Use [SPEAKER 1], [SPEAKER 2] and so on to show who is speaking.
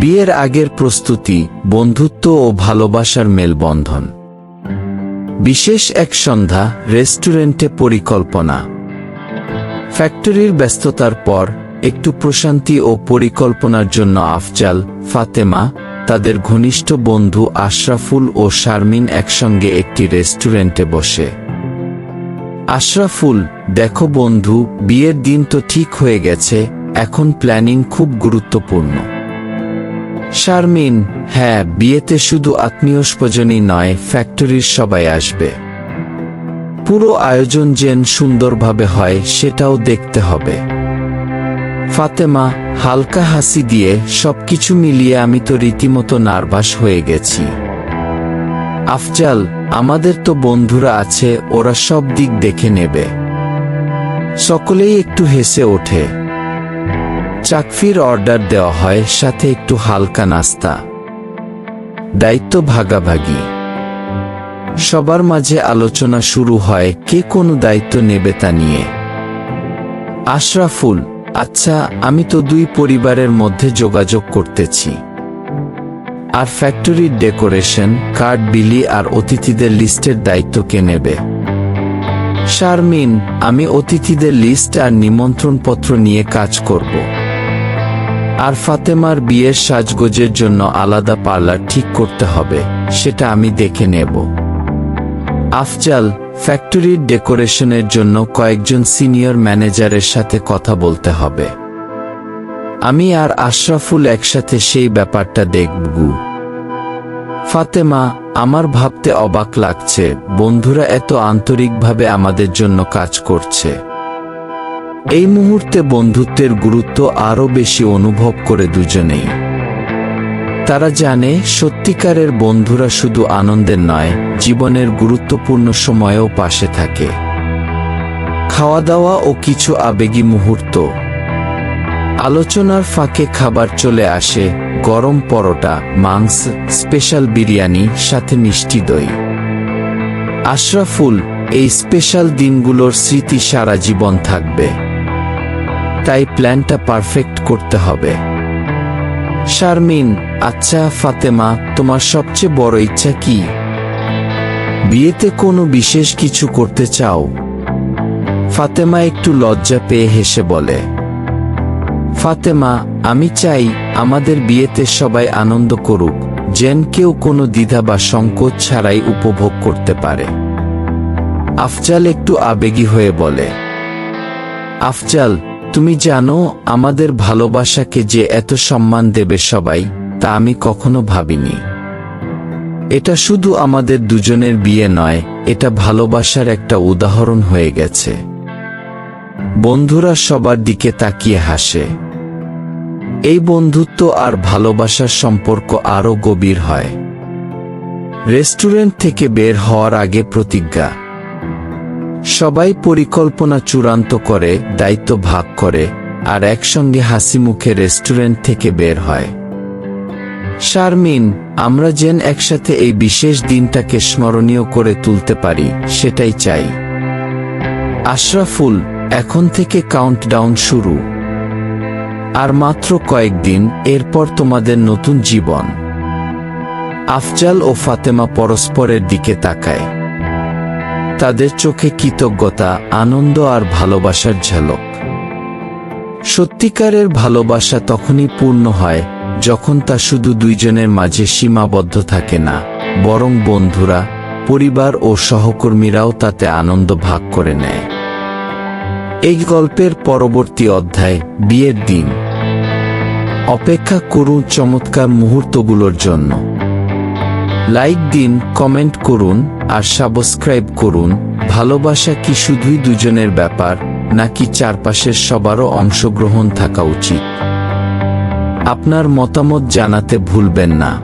[SPEAKER 1] বিয়ের আগের প্রস্তুতি, বন্ধুত্ব ও ভালোবাসার মেলবন্ধন। বিশেষ এক সন্ধ্যা, রেস্টুরেন্টে পরিকল্পনা। ফ্যাক্টরির ব্যস্ততার পর, একটু প্রশান্তি ও পরিকল্পনার জন্য আফজাল, ফাতেমা, তাদের ঘনিষ্ঠ বন্ধু আশরাফুল ও শারমিন একসঙ্গে একটি রেস্টুরেন্টে বসে। আশরাফুল, দেখো বন্ধু, বিয়ের দিন তো ঠিক হয়ে গেছে, এখন প্ল্যানিং খুব গুরুত্বপূর্ণ। শারমিন হ্যাঁ বিয়েতে শুধু আত্মীয় স্বজনই নয়, ফ্যাক্টরির সবাই আসবে। পুরো আয়োজন যেন সুন্দরভাবে হয়, সেটাও দেখতে হবে। ফাতেমা, হালকা হাসি দিয়ে, সবকিছু মিলিয়ে আমি তো রীতিমতো নার্ভাস হয়ে গেছি। আফজাল, আমাদের তো বন্ধুরা আছে, ওরা সব দিক দেখে নেবে। সকলেই একটু হেসে ওঠে। চাকফির অর্ডার দেওয়া হয়, সাথে একটু হালকা নাস্তা। দায়িত্ব ভাগাভাগি। সবার মাঝে আলোচনা শুরু হয়, কে কোন দায়িত্ব নেবে তা নিয়ে। আশরাফুল আচ্ছা আমি তো দুই পরিবারের মধ্যে যোগাযোগ করতেছি। আর ফ্যাক্টরির ডেকোরেশন কার্ড বিলি আর অতিথিদের লিস্টের দায়িত্ব কে নেবে? শারমিন, আমি অতিথিদের লিস্ট আর নিমন্ত্রণপত্র নিয়ে কাজ করব। আর ফাতেমার বিয়ের সাজগোজের জন্য আলাদা পার্লার ঠিক করতে হবে, সেটা আমি দেখে নেব। আফজাল, ফ্যাক্টরির ডেকোরেশনের জন্য কয়েকজন সিনিয়র ম্যানেজারের সাথে কথা বলতে হবে। আমি আর আশরাফুল একসাথে সেই ব্যাপারটা দেখব। ফাতেমা, আমার ভাবতে অবাক লাগছে, বন্ধুরা এত আন্তরিকভাবে আমাদের জন্য কাজ করছে। এই মুহূর্তে বন্ধুত্বের গুরুত্ব আরও বেশি অনুভব করে দুজনেই। তারা জানে, সত্যিকারের বন্ধুরা শুধু আনন্দের নয়, জীবনের গুরুত্বপূর্ণ সময়েও পাশে থাকে। খাওয়া দাওয়া ও কিছু আবেগী মুহূর্ত। আলোচনার ফাঁকে খাবার চলে আসে, গরম পরোটা, মাংস, স্পেশাল বিরিয়ানি, সাথে মিষ্টি দই। আশরাফুল, এই স্পেশাল দিনগুলোর স্মৃতি সারা জীবন থাকবে। তাই প্ল্যানটা পারফেক্ট করতে হবে। শারমিন আচ্ছা ফাতেমা, তোমার সবচেয়ে বড় ইচ্ছা কি? বিয়েতে কোনো বিশেষ কিছু করতে চাও? ফাতেমা একটু লজ্জা পেয়ে হেসে বলে, ফাতেমা, আমি চাই আমাদের বিয়েতে সবাই আনন্দ করুক, যেন কেউ কোনো দ্বিধা বা সংকোচ ছাড়াই উপভোগ করতে পারে। আফজাল একটু আবেগী হয়ে বলে, আফজাল তুমি জানো, আমাদের ভালোবাসাকে যে এত সম্মান দেবে সবাই, তা আমি কখনো ভাবিনি। এটা শুধু আমাদের দুজনের বিয়ে নয়, এটা ভালোবাসার একটা উদাহরণ হয়ে গেছে। বন্ধুরা সবার দিকে তাকিয়ে হাসে। এই বন্ধুত্ব আর ভালোবাসার সম্পর্ক আরও গভীর হয়। রেস্টুরেন্ট থেকে বের হওয়ার আগে প্রতিজ্ঞা সবাই পরিকল্পনা চূড়ান্ত করে, দায়িত্ব ভাগ করে, আর একসঙ্গে হাসি মুখে রেস্টুরেন্ট থেকে বের হয়। শারমিন, আমরা যেন একসাথে এই বিশেষ দিনটাকে স্মরণীয় করে তুলতে পারি, সেটাই চাই। আশরাফুল, এখন থেকে কাউন্টডাউন শুরু। আর মাত্র কয়েকদিন, এরপর তোমাদের নতুন জীবন। আফজাল ও ফাতেমা পরস্পরের দিকে তাকায়। তাদের চোখে কৃতজ্ঞতা, আনন্দ আর ভালোবাসার ঝলক। সত্যিকারের ভালোবাসা তখনই পূর্ণ হয়, যখন তা শুধু দুইজনের মাঝে সীমাবদ্ধ থাকে না, বরং বন্ধুরা, পরিবার ও সহকর্মীরাও তাতে আনন্দ ভাগ করে নেয়। এই গল্পের পরবর্তী অধ্যায়, বিয়ের দিন। অপেক্ষা করুন চমৎকার মুহূর্তগুলোর জন্য। লাইক দিন, কমেন্ট করুন, আর সাবস্ক্রাইব করুন। ভালোবাসা কি শুধুই দুজনের ব্যাপার, নাকি চারপাশের সবারও অংশগ্রহণ থাকা উচিত? আপনার মতামত জানাতে ভুলবেন না।